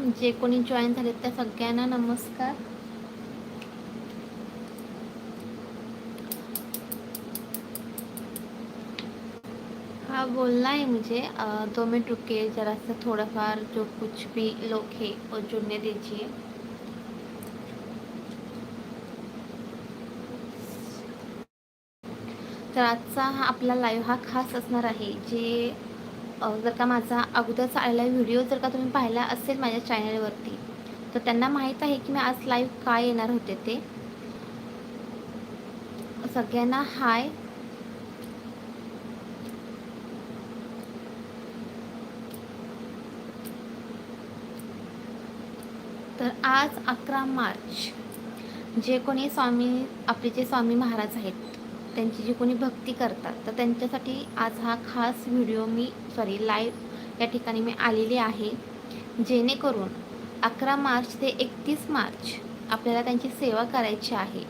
जे कोणी जॉईन झालेत त्या सगळ्यांना नमस्कार. हाँ बोलना है मुझे म्हणजे, अ, दो मिनट रुकिए ज़रा सा थोड़ा फार जो कुछ भी लोग हैं वो जुड़ने दीजिए. तर आजचा हा आपला लाईव्ह हा खास असणार आहे जे जर का माझा अगोदरचा आलेला व्हिडिओ जर का तुम्ही पाहिला असेल माझ्या चॅनलवरती तर त्यांना माहीत आहे की मी आज लाईव्ह काय येणार होते ते. सगळ्यांना हाय. तर आज अकरा मार्च जे कोणी स्वामी आपले जे स्वामी महाराज आहेत त्यांची जी कोणी भक्ती करतात तर त्यांच्यासाठी आज हा खास व्हिडिओ मी सॉरी लाईव्ह या ठिकाणी मी आलेली आहे. जेणेकरून अकरा मार्च ते एकतीस मार्च आपल्याला त्यांची सेवा करायची आहे.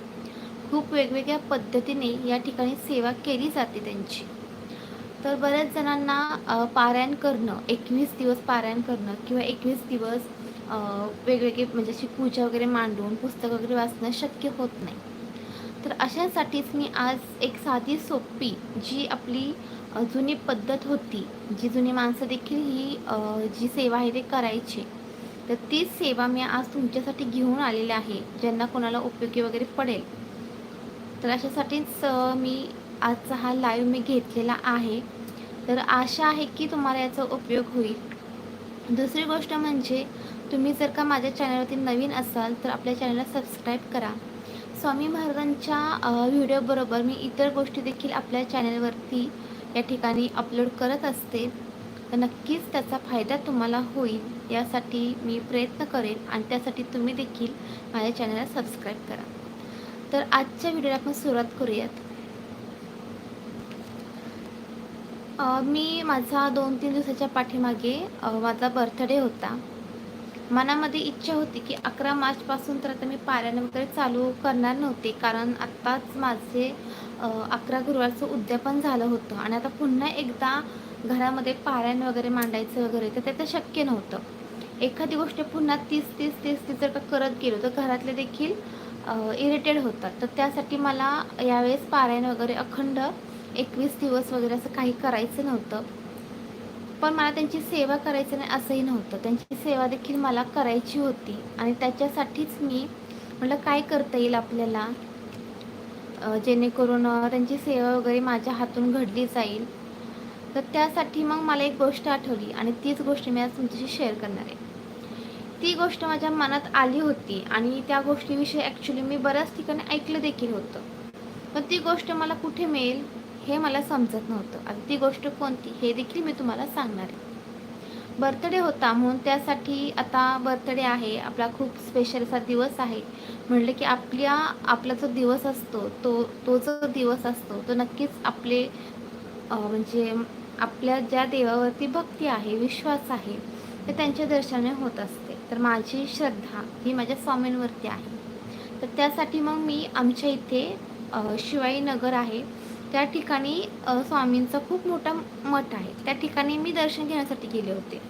खूप वेगवेगळ्या पद्धतीने या ठिकाणी सेवा केली जाते त्यांची. तर बऱ्याच जणांना पारायण करणं एकवीस दिवस पारायण करणं किंवा एकवीस दिवस वेगवेगळे म्हणजे अशी पूजा वगैरे मांडून पुस्तक वगैरे वाचणं शक्य होत नाही. तर अशासाठीच मी आज एक साधी सोपी जी आपली जुनी पद्धत होती जी जुनी माणसं देखील ही जी सेवा आहे ते करायची. तर तीच सेवा मी आज तुमच्यासाठी घेऊन आलेली आहे ज्यांना कोणाला उपयोगी वगैरे पडेल. तर अशासाठीच मी आजचा हा लाईव्ह मी घेतलेला आहे. तर आशा आहे की तुम्हाला याचा उपयोग होईल. दुसरी गोष्ट म्हणजे तुम्ही जर का माझ्या चॅनलवरती नवीन असाल तर आपल्या चॅनलला सबस्क्राईब करा. स्वामी महाराजांच्या व्हिडिओबरोबर मी इतर गोष्टी देखील आपल्या चॅनलवरती या ठिकाणी अपलोड करत असते. तर नक्कीच त्याचा फायदा तुम्हाला होईल यासाठी मी प्रयत्न करेन आणि त्यासाठी तुम्ही देखील माझ्या चॅनलला सबस्क्राईब करा. तर आजच्या व्हिडिओला आपण सुरुवात करूयात. मी माझा दोन तीन दिवसाच्या पाठीमागे माझा बर्थडे होता. मनामध्ये इच्छा होती की अकरा मार्चपासून तर आता मी पारायण वगैरे चालू करणार नव्हते. कारण आत्ताच माझे अकरा गुरुवारचं उद्यापन झालं होतं. आणि आता पुन्हा एकदा घरामध्ये पारायण वगैरे मांडायचं वगैरे तर ते तर शक्य नव्हतं. एखादी गोष्ट पुन्हा तीस तीस तीस तीस जर का करत गेलो तर घरातले देखील इरिटेड होतात. तर त्यासाठी मला यावेळेस पारायण वगैरे अखंड एकवीस दिवस वगैरे असं काही करायचं नव्हतं. पण मला त्यांची सेवा करायचं नाही असंही नव्हतं. त्यांची सेवा देखील मला करायची होती. आणि त्याच्यासाठीच मी म्हटलं काय करता येईल आपल्याला? जेणेकरून त्यांची सेवा वगैरे माझ्या हातून घडली जाईल. तर त्यासाठी मग मला एक गोष्ट आठवली आणि तीच गोष्ट मी आज तुमच्याशी शेअर करणार आहे. ती गोष्ट माझ्या मनात आली होती आणि त्या गोष्टीविषयी ॲक्च्युली मी बऱ्याच ठिकाणी ऐकलं देखील होतं. पण ती गोष्ट मला कुठे मिळेल? हे मला समजत नव्हतं. आणि ती गोष्ट कोणती? हे देखील मी तुम्हाला सांगणार आहे. बर्थडे होता म्हणून त्यासाठी आता बर्थडे आहे. आपला खूप स्पेशल असा दिवस आहे. म्हटलं की आपल्या आपला जो दिवस असतो तो तो जो दिवस असतो तो नक्कीच आपले म्हणजे आपल्या ज्या देवावरती भक्ती आहे विश्वास आहे ते त्यांच्या दर्शनाने होत असते. तर माझी श्रद्धा ही माझ्या स्वामींवरती आहे. तर त्यासाठी मग मी आमच्या इथे शिवाई नगर आहे. त्या ठिकाणी स्वामींचा खूप मोठा मठ आहे. त्या ठिकाणी मी दर्शन घेण्यासाठी गेले होते.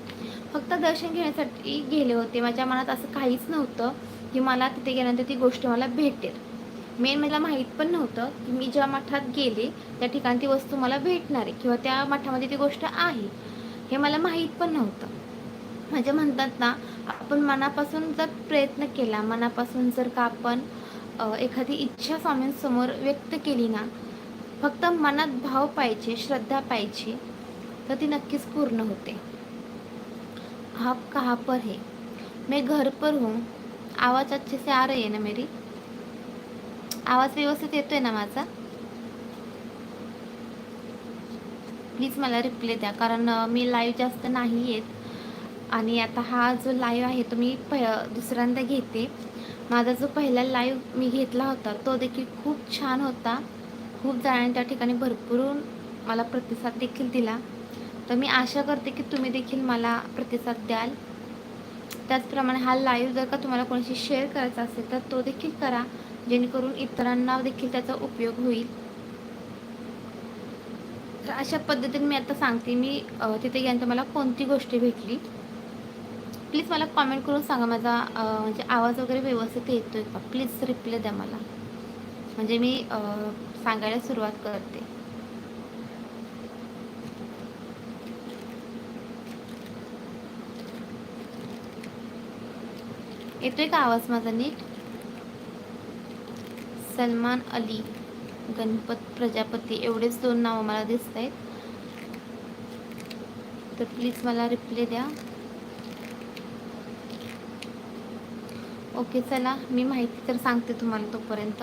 फक्त दर्शन घेण्यासाठी गेले होते. माझ्या मनात असं काहीच नव्हतं की मला तिथे गेल्यानंतर ती गोष्ट मला भेटेल. मेन मला माहीत पण नव्हतं की मी ज्या मठात गेले त्या ठिकाणी ती वस्तू मला भेटणार आहे किंवा त्या मठामध्ये ती गोष्ट आहे हे मला माहीत पण नव्हतं. म्हणजे म्हणतात ना आपण मनापासून जर प्रयत्न केला मनापासून जर का आपण एखादी इच्छा स्वामींसमोर व्यक्त केली ना फक्त मनात भाव पाहिजे श्रद्धा पाहिजे तर ती नक्कीच पूर्ण होते. आप कहाँ पर है? मैं घर पर हूँ. आवाज़ अच्छे से आ रही है ना मेरी? आवाज व्यवस्थित येतोय ना माझा? प्लीज मला रिप्ले द्या कारण मी लाईव्ह जास्त नाही येत. आणि आता हा जो लाईव्ह आहे तो मी प दुसऱ्यांदा घेते. माझा जो पहिला लाईव्ह मी घेतला होता तो देखील खूप छान होता. खूप जणांनी त्या ठिकाणी भरपूर मला प्रतिसाद देखील दिला. तर मी आशा करते की तुम्ही देखील मला प्रतिसाद द्याल. त्याचप्रमाणे हा लाईव्ह जर का तुम्हाला कोणाशी शेअर करायचा असेल तर तो देखील करा. जेणेकरून इतरांना देखील त्याचा उपयोग होईल. तर अशा पद्धतीने मी आता सांगते. मी तिथे गेल्यानंतर मला कोणती गोष्ट भेटली? प्लीज मला कॉमेंट करून सांगा माझा म्हणजे आवाज वगैरे व्यवस्थित येतोय का? प्लीज रिप्लाय द्या मला. म्हणजे मी सांगायला सुरुवात करते. येतोय का आवाज माझा नीट? सलमान अली गणपत प्रजापती एवढेच दोन नावं मला दिसत आहेत. तर प्लीज मला रिप्ले द्या. ओके चला मी माहिती तर सांगते तुम्हाला तोपर्यंत.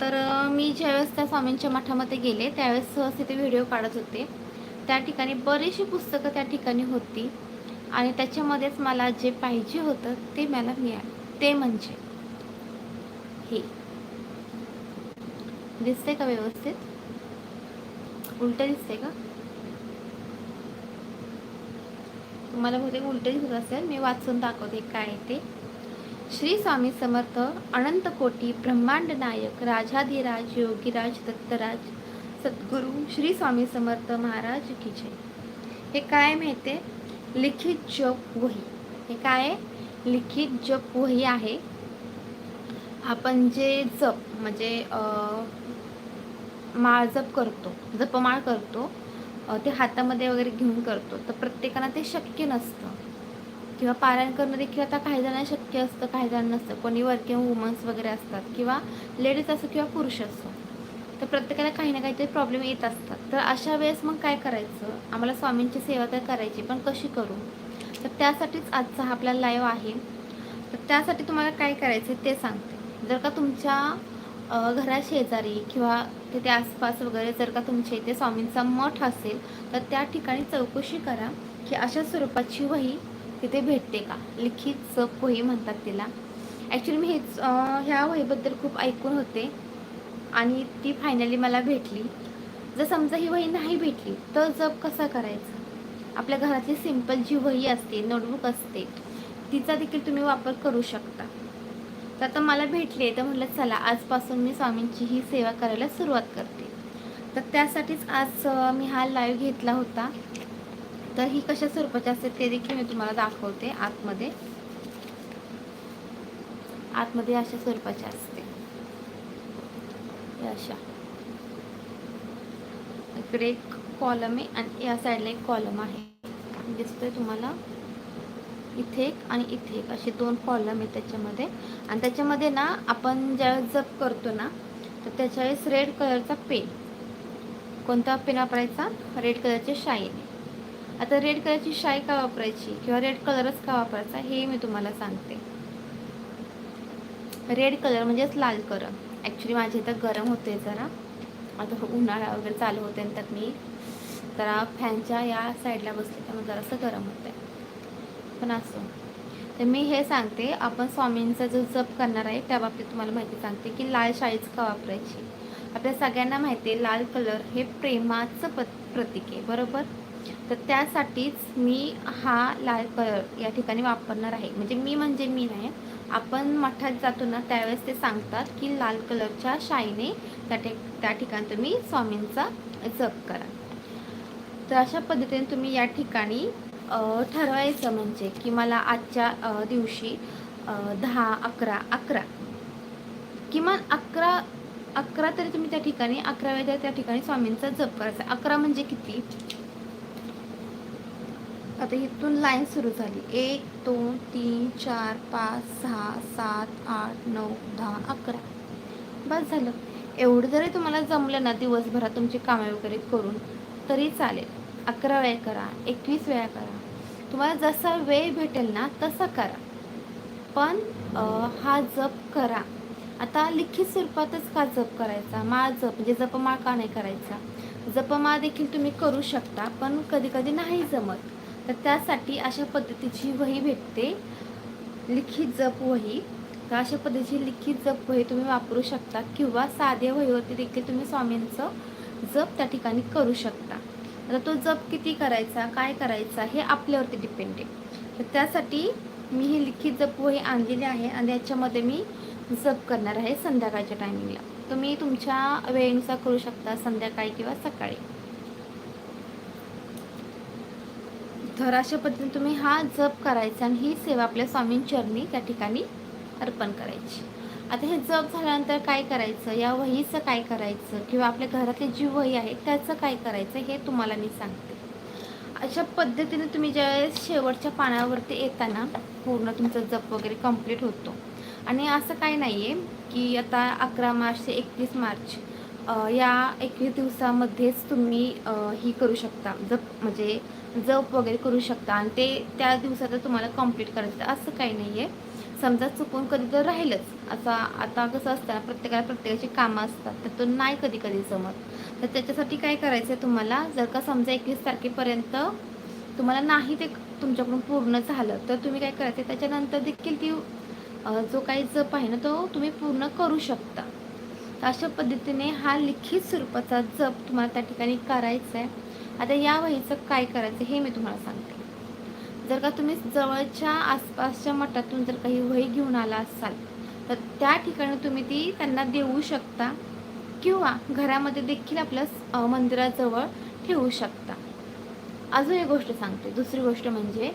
तर मी ज्यावेळेस त्या स्वामींच्या मठामध्ये गेले त्यावेळेस सहज तिथे व्हिडिओ काढत होते. त्या ठिकाणी बरीचशी पुस्तकं त्या ठिकाणी होती आणि त्याच्यामध्येच मला जे पाहिजे होतं ते मला मिळालं. ते म्हणजे हे. दिसते का व्यवस्थित? उलट दिसते का? तुम्हाला बहुतेक उलट दिसत असेल. मी वाचून दाखवते काय ते. श्री स्वामी समर्थ अनंत कोटी ब्रह्मांड नायक राजाधिराज योगीराज दत्तराज सद्गुरू श्री स्वामी समर्थ महाराज की जय. हे काय माहिती लिखित जप वही. हे काय आहे? लिखित जप वही आहे. आपण जे जप म्हणजे माळ जप करतो जपमाळ करतो ते हातामध्ये वगैरे घेऊन करतो तर प्रत्येकाला ते शक्य नसतं. किंवा पारायण करणं देखील आता काही जणांना शक्य असतं काही जणांना नसतं. कोणी वर्किंग वुमन्स वगैरे असतात किंवा लेडीज असो किंवा पुरुष असो. तर प्रत्येकाला काही ना काहीतरी प्रॉब्लेम येत असतात. तर अशा वेळेस मग काय करायचं? आम्हाला स्वामींची सेवा तर करायची पण कशी करू? तर त्यासाठीच आजचा हा आपला लाईव्ह आहे. तर त्यासाठी तुम्हाला काय करायचं ते सांगते. जर का तुमच्या घराशेजारी घरा शेजारी किंवा तिथे आसपास वगैरे जर का तुमच्या इथे स्वामींचा मठ असेल तर त्या ठिकाणी चौकशी करा की अशा स्वरूपाची वही तिथे भेटते का? लिखित जप वही म्हणतात तिला. ॲक्च्युली मी हेच ह्या वहीबद्दल खूप ऐकून होते. आणि ती फायनली मला भेटली. जर समजा ही वही नाही भेटली तर जप कसा करायचा? आपल्या घरातली सिंपल जी वही असते नोटबुक असते तिचा देखील तुम्ही वापर करू शकता. तर आता मला भेटली तर म्हटलं चला आजपासून मी स्वामींची ही सेवा करायला सुरुवात करते. तर त्यासाठीच आज मी हा लाईव्ह घेतला होता. तर ही कशा स्वरूपाची असते ते देखील मी तुम्हाला दाखवते आतमध्ये. आतमध्ये अशा स्वरूपाची असते. अशा. इकडे एक कॉलम आहे आणि या साईडला एक कॉलम आहे. दिसतोय तुम्हाला? इथे एक आणि इथे एक. असे दोन कॉलम आहे त्याच्यामध्ये. आणि त्याच्यामध्ये ना आपण ज्यावेळेस जप करतो ना तर त्याच्यावेळेस रेड कलरचा पेन कोणता पेन वापरायचा? रेड शाईन आहे आता रेड कलरची शाई का वापरायची? किंवा रेड कलरच का वापरायचा? हे मी तुम्हाला सांगते. रेड कलर म्हणजेच लाल कलर ॲक्च्युली माझ्या इथं गरम होते जरा. आता हो, उन्हाळा वगैरे चालू होते आणि त्यात मी जरा फॅनच्या या साईडला बसले त्यामुळे जरासं गरम होतं पण असं. तर मी हे सांगते आपण स्वामींचा जो जप करणार आहे त्या बाबतीत तुम्हाला माहिती सांगते की लाल शाईच का वापरायची? आपल्या सगळ्यांना माहिती आहे लाल कलर हे प्रेमाचं प्रतीक आहे. बरोबर? तर त्यासाठीच मी हा लाल कलर या ठिकाणी वापरणार आहे. म्हणजे मी म्हणजे मी नाही. आपण मठात जातो ना त्यावेळेस ते सांगतात की लाल कलरच्या शाईने त्या ठिक त्या ठिकाणी तुम्ही स्वामींचा जप करा. तर अशा पद्धतीने तुम्ही या ठिकाणी ठरवायचं म्हणजे की मला आजच्या दिवशी दहा अकरा अकरा किमान अकरा अकरा तरी तुम्ही त्या ठिकाणी अकरा वेळेला त्या ठिकाणी स्वामींचा जप करायचा. अकरा म्हणजे किती? आता इथून लाईन सुरू झाली. एक दोन तीन चार पाच सहा सात आठ नऊ दहा अकरा. बस झालं. एवढं जरी तुम्हाला जमलं ना दिवसभरात तुमची कामे वगैरे करून तरी चालेल. अकरा वेळा करा एकवीस वेळा करा. तुम्हाला जसा वेळ भेटेल ना तसा करा. पण हा जप करा. आता लिखित स्वरूपातच का जप करायचा? मा जप म्हणजे जपमाळ का नाही करायचा? जपमा देखील तुम्ही करू शकता पण कधी कधी नाही जमत. तर त्यासाठी अशा पद्धतीची वही भेटते. लिखित जप वही. तर अशा पद्धतीची लिखित जप वही तुम्ही वापरू शकता किंवा साध्या वहीवरती देखील तुम्ही स्वामींचं जप त्या ठिकाणी करू शकता. आता तो जप किती करायचा काय करायचा हे आपल्यावरती डिपेंड आहे. तर त्यासाठी मी ही लिखित जप वही आणलेली आहे आणि याच्यामध्ये मी जप करणार आहे संध्याकाळच्या टायमिंगला तुम्ही तुमच्या वेळेनुसार करू शकता संध्याकाळी किंवा सकाळी. तर अशा पद्धतीने तुम्ही हा जप करायचा आणि ही सेवा आपल्या स्वामींचरणी त्या ठिकाणी अर्पण करायची. आता हे जप झाल्यानंतर काय करायचं? या वहीचं काय करायचं? किंवा आपल्या घरातली जी वही आहे त्याचं काय करायचं हे तुम्हाला मी सांगते. अशा पद्धतीने तुम्ही ज्यावेळेस शेवटच्या पानावरती येताना पूर्ण तुमचा जप वगैरे कंप्लीट होतो. आणि असं काही नाही आहे की आता अकरा मार्च ते एकतीस मार्च या एकवीस दिवसामध्येच तुम्ही ही करू शकता. जप म्हणजे जप वगैरे करू शकता आणि ते त्या दिवसात तुम्हाला कंप्लीट करायचं असं काही नाही आहे समजा चुकून कधी तर राहीलच. असा आता कसं असतं ना प्रत्येकाला प्रत्येकाची कामं असतात. त्यातून नाही कधी कधी जमत. तर त्याच्यासाठी काय करायचं आहे तुम्हाला? जर का समजा एकवीस तारखेपर्यंत तुम्हाला नाही ते तुमच्याकडून पूर्ण झालं तर तुम्ही काय करायचं त्याच्यानंतर देखील ती जो काही जप आहे ना तो तुम्ही पूर्ण करू शकता. तर अशा पद्धतीने हा लिखित स्वरूपाचा जप तुम्हाला त्या ठिकाणी करायचा आहे आता या वहीचं काय करायचं हे मी तुम्हाला सांगते. जर का तुम्ही जवळच्या आसपासच्या मठातून जर काही वही घेऊन आला असाल तर त्या ठिकाणी तुम्ही ती त्यांना देऊ शकता किंवा घरामध्ये देखील आपल्या मंदिराजवळ ठेवू शकता. अजून एक गोष्ट सांगते. दुसरी गोष्ट म्हणजे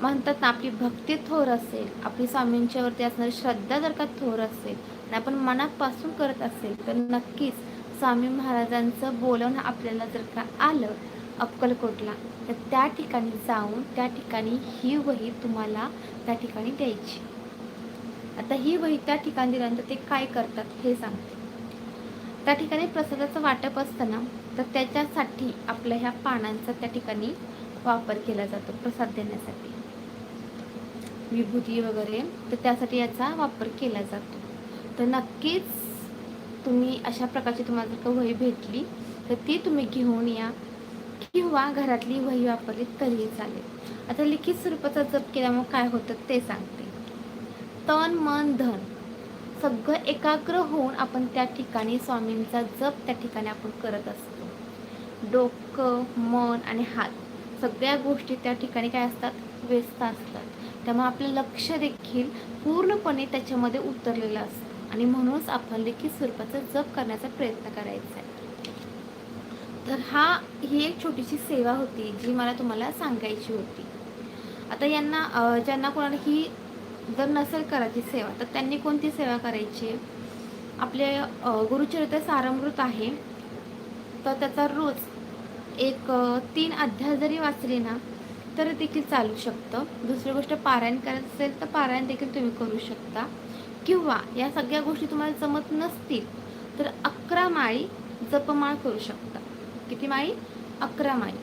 म्हणतात ना आपली भक्ती थोर असेल आपली स्वामींच्यावरती असणारी श्रद्धा जर का थोर असेल आपण मनापासून करत असेल तर नक्कीच स्वामी महाराजांचं बोलवणं आपल्याला जर का आलं अक्कलकोटला तर त्या ठिकाणी जाऊन त्या ठिकाणी ही वही तुम्हाला त्या ठिकाणी द्यायची. आता ही वही त्या ठिकाणी दिल्यानंतर ते काय करतात हे सांगते. त्या ठिकाणी प्रसादाचं वाटप असतं ना तर त्याच्यासाठी आपल्या ह्या पानांचा त्या ठिकाणी वापर केला जातो प्रसाद देण्यासाठी. विभूती वगैरे तर त्यासाठी याचा वापर केला जातो. तर नक्कीच तुम्ही अशा प्रकारची तुम्हाला जर का वही भेटली तर ती तुम्ही घेऊन या. किंवा घरातली वही वापरली तरीही चालेल. आता लिखित स्वरूपाचा जप केल्यामुळे काय होतं ते सांगते. तन मन धन सगळं एकाग्र होऊन आपण त्या ठिकाणी स्वामींचा जप त्या ठिकाणी आपण करत असतो. डोकं मन आणि हात सगळ्या गोष्टी त्या ठिकाणी काय असतात? व्यस्त असतात. त्यामुळे आपलं लक्ष देखील पूर्णपणे त्याच्यामध्ये उतरलेलं असतं. आणि म्हणूनच आपण लिखित स्वरूपाचा जप करण्याचा प्रयत्न करायचा आहे. तर हा ही एक छोटीशी सेवा होती जी मला तुम्हाला सांगायची होती. आता यांना ज्यांना कोणाला ही जर नसेल करायची सेवा तर त्यांनी कोणती सेवा करायची? आपले गुरुचरित्र सारमृत आहे. तर त्याचा रोज एक तीन अध्याय जरी वाचले ना तर देखील चालू शकतं. दुसरी गोष्ट पारायण करायचं असेल तर पारायण देखील तुम्ही करू शकता. किंवा या सगळ्या गोष्टी तुम्हाला जमत नसतील तर अकरा माळी जपमाळ करू शकता. किती माळी? अकरा माळी.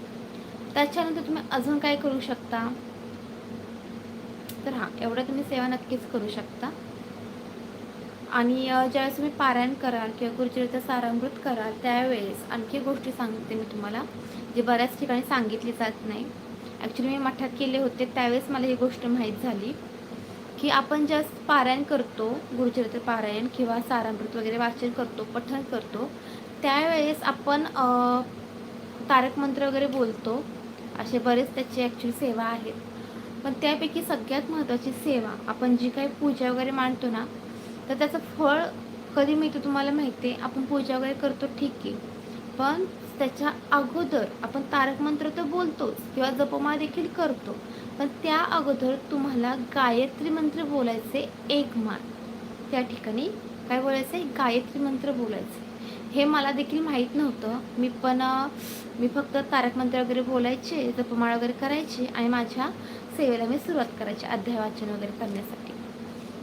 त्याच्यानंतर तुम्ही अजून काय करू शकता? तर हां एवढ्या तुम्ही सेवा नक्कीच करू शकता. आणि ज्यावेळेस तुम्ही पारायण कराल किंवा गुरुचरित्र सारामृत कराल त्यावेळेस आणखी गोष्टी सांगते मी तुम्हाला जे बऱ्याच ठिकाणी सांगितली जात नाही. ॲक्च्युली मी मठात केले होते त्यावेळेस मला ही गोष्ट माहीत झाली. की आपण ज्या पारायण करतो गुरुचरित्र पारायण किंवा सारामृत वगैरे वाचन करतो पठण करतो त्यावेळेस आपण तारक मंत्र वगैरे बोलतो. असे बरेच त्याची ॲक्च्युली सेवा आहेत. पण त्यापैकी सगळ्यात महत्त्वाची सेवा आपण जी काही पूजा वगैरे मांडतो ना तर त्याचं फळ कधी मिळतं तुम्हाला माहिती आहे? आपण पूजा वगैरे करतो ठीक आहे. पण त्याच्या अगोदर आपण तारक मंत्र तर बोलतोच किंवा जपमा देखील करतो. पण त्या अगोदर तुम्हाला गायत्री मंत्र बोलायचे एक माळ. त्या ठिकाणी काय बोलायचं आहे गायत्री मंत्र बोलायचं हे मला देखील माहीत नव्हतं. मी पण मी फक्त तारक मंत्र वगैरे बोलायचे जपमाळ वगैरे करायचे आणि माझ्या सेवेला मी सुरुवात करायची अध्याय वाचन वगैरे करण्यासाठी.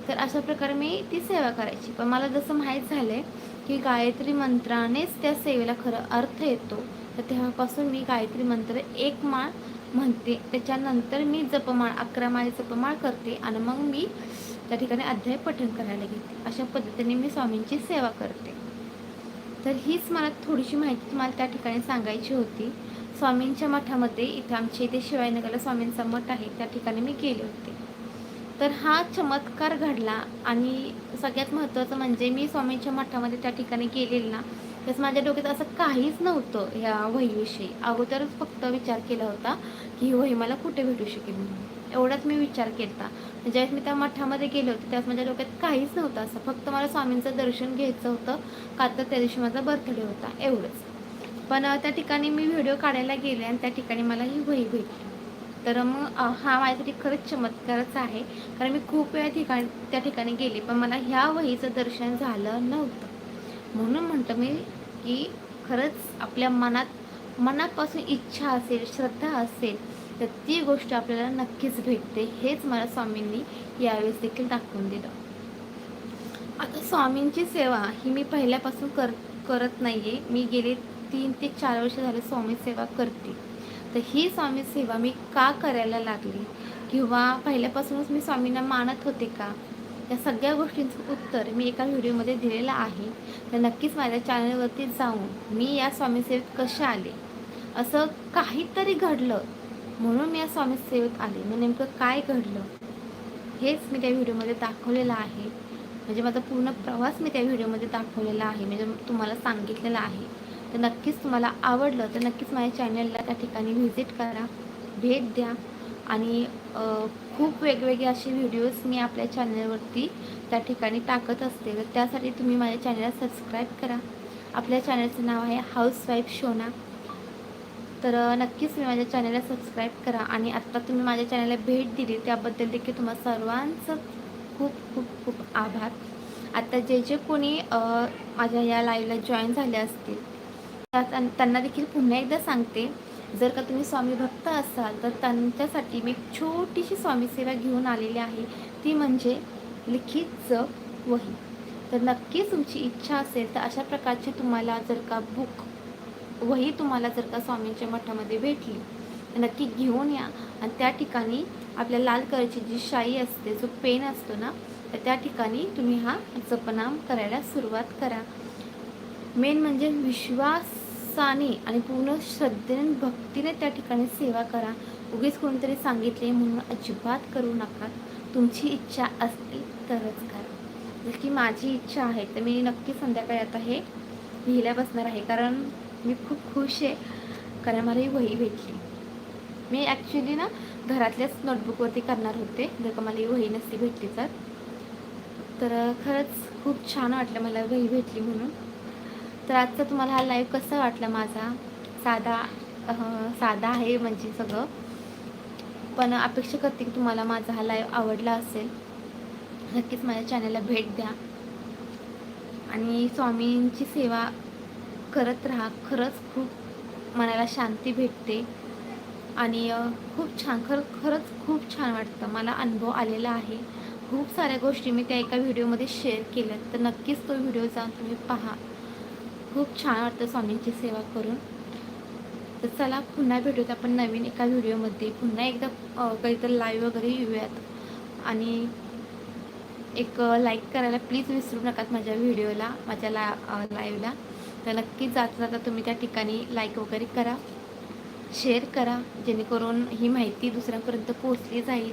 तर अशा प्रकारे मी ती सेवा करायची. पण मला जसं माहीत झालं आहे की गायत्री मंत्रानेच त्या सेवेला खरं अर्थ येतो. तर तेव्हापासून मी गायत्री मंत्र एक माळ म्हणते. त्याच्यानंतर मी जपमाळ अकरा माळे जपमाळ करते आणि मग मी त्या ठिकाणी अध्याय पठण करायला घेते. अशा पद्धतीने मी स्वामींची सेवा करते. तर हीच मला थोडीशी माहिती तुम्हाला त्या ठिकाणी सांगायची होती. स्वामींच्या मठामध्ये इथं आमच्या इथे शिवायनगरला स्वामींचा मठ आहे. त्या ठिकाणी मी गेले होते. तर हा चमत्कार घडला आणि सगळ्यात महत्त्वाचं म्हणजे मी स्वामींच्या मठामध्ये त्या ठिकाणी गेलेली ना तसं माझ्या डोक्यात असं काहीच नव्हतं ह्या वहीविषयी. अगोदरच फक्त विचार केला होता की ही वही मला कुठे भेटू शकेल म्हणून. एवढाच मी विचार केला. ज्यावेळेस मी त्या मठामध्ये गेले होते त्यावेळेस माझ्या डोक्यात काहीच नव्हतं असं. फक्त मला स्वामींचं दर्शन घ्यायचं होतं का तर त्या दिवशी माझा बर्थडे होता एवढंच. पण त्या ठिकाणी मी व्हिडिओ काढायला गेले आणि त्या ठिकाणी मला ही वही भेटली. तर मग हा माझ्यासाठी खरंच चमत्कारच आहे. कारण मी खूप वेळा ठिकाणी त्या ठिकाणी गेले पण मला ह्या वहीचं दर्शन झालं नव्हतं. म्हणून म्हणतं मी की खरंच आपल्या मनात मनापासून इच्छा असेल श्रद्धा असेल तर ती गोष्ट आपल्याला नक्कीच भेटते हेच मला स्वामींनी यावेळेस देखील दाखवून दिलं. आता स्वामींची सेवा ही मी पहिल्यापासून कर करत नाही आहे मी गेले तीन ते चार वर्ष झाले स्वामी सेवा करते. तर ही स्वामी सेवा मी का करायला लागली? किंवा पहिल्यापासूनच मी स्वामींना मानत होते का? या सगळ्या गोष्टींचं उत्तर मी एका व्हिडिओमध्ये दिलेलं आहे. तर नक्कीच माझ्या चॅनलवरती जाऊन मी या स्वामीसेवेत कशा आले? असं काहीतरी घडलं. म्हणून मी या स्वामी सेवेत आले. मग नेमकं काय घडलं? हेच मी त्या व्हिडिओमध्ये दाखवलेलं आहे. म्हणजे माझा पूर्ण प्रवास मी त्या व्हिडिओमध्ये दाखवलेला आहे. म्हणजे तुम्हाला सांगितलेलं आहे. तर नक्कीच तुम्हाला आवडलं तर नक्कीच माझ्या चॅनलला त्या ठिकाणी व्हिजिट करा भेट द्या. आणि खूप वेगवेगळे असे व्हिडिओज मी आपल्या चॅनलवरती त्या ठिकाणी टाकत असते. तर त्यासाठी तुम्ही माझ्या चॅनलला सबस्क्राईब करा. आपल्या चॅनलचं नाव आहे हाऊसवाईफ शोना तर नक्कीच मी माझ्या चॅनलला सबस्क्राईब करा. आणि आत्ता तुम्ही माझ्या चॅनलला भेट दिली त्याबद्दल देखील तुम्हा सर्वांचं खूप खूप खूप आभार. आता जे जे कोणी माझ्या या लाईव्हला जॉईन झाले असतील त्यांना देखील पुन्हा एकदा सांगते जर का तुम्ही स्वामी भक्त असाल तर त्यांच्यासाठी मी एक छोटीशी स्वामीसेवा घेऊन आलेली आहे. ती म्हणजे लिखित जप वही. तर नक्कीच तुमची इच्छा असेल तर अशा प्रकारची तुम्हाला जर का बुक वही तुम्हाला जर का स्वामींच्या मठामध्ये भेटली तर नक्की घेऊन या. आणि त्या ठिकाणी आपल्या लाल कलरची जी शाई असते जो पेन असतो ना तर त्या ठिकाणी तुम्ही हा जपनाम करायला सुरुवात करा. मेन म्हणजे विश्वास उत्साहाने आणि पूर्ण श्रद्धेने भक्तीने त्या ठिकाणी सेवा करा. उगीच कोणीतरी सांगितले म्हणून अजिबात करू नका. तुमची इच्छा असते तरच करा. जर की माझी इच्छा आहे तर मी नक्की संध्याकाळी आता हे लिहिल्या बसणार आहे. कारण मी खूप खुश आहे. कारण मला ही वही भेटली. मी ॲक्च्युली ना घरातल्याच नोटबुकवरती करणार होते. जर का मला ही वही नसती भेटली तर खरंच खूप छान वाटलं मला वही भेटली म्हणून. तर आजचा तुम्हाला हा लाईव्ह कसा वाटला माझा? साधा साधा आहे म्हणजे सगळं. पण अपेक्षा करते की तुम्हाला माझा हा लाईव्ह आवडला असेल. नक्कीच माझ्या चॅनलला भेट द्या. आणि स्वामींची सेवा करत राहा. खरंच खूप मनाला शांती भेटते. आणि खूप छान खर खरंच खूप छान वाटतं. मला अनुभव आलेला आहे. खूप साऱ्या गोष्टी मी त्या एका व्हिडिओमध्ये शेअर केल्या तर नक्कीच तो व्हिडिओ जाऊन तुम्ही पहा. खूप छान वाटतं स्वामींची सेवा करून. तर चला पुन्हा भेटूयात आपण नवीन एका व्हिडिओमध्ये. पुन्हा एकदा कधीतरी लाईव्ह वगैरे येऊयात. आणि एक लाईक करायला प्लीज विसरू नका माझ्या व्हिडिओला माझ्या ला लाईव्हला तर नक्की जाता जाता तुम्ही त्या ठिकाणी लाईक वगैरे करा शेअर करा जेणेकरून ही माहिती दुसऱ्यांपर्यंत पोहोचली जाईल.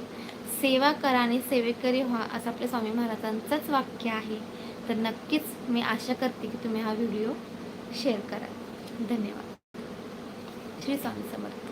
सेवा करा आणि सेवेकरी व्हा असं आपल्या स्वामी महाराजांचंच वाक्य आहे. तर नक्कीच मी आशा करते की तुम्ही हा व्हिडिओ शेअर करा. धन्यवाद. श्री स्वामी समर्थ.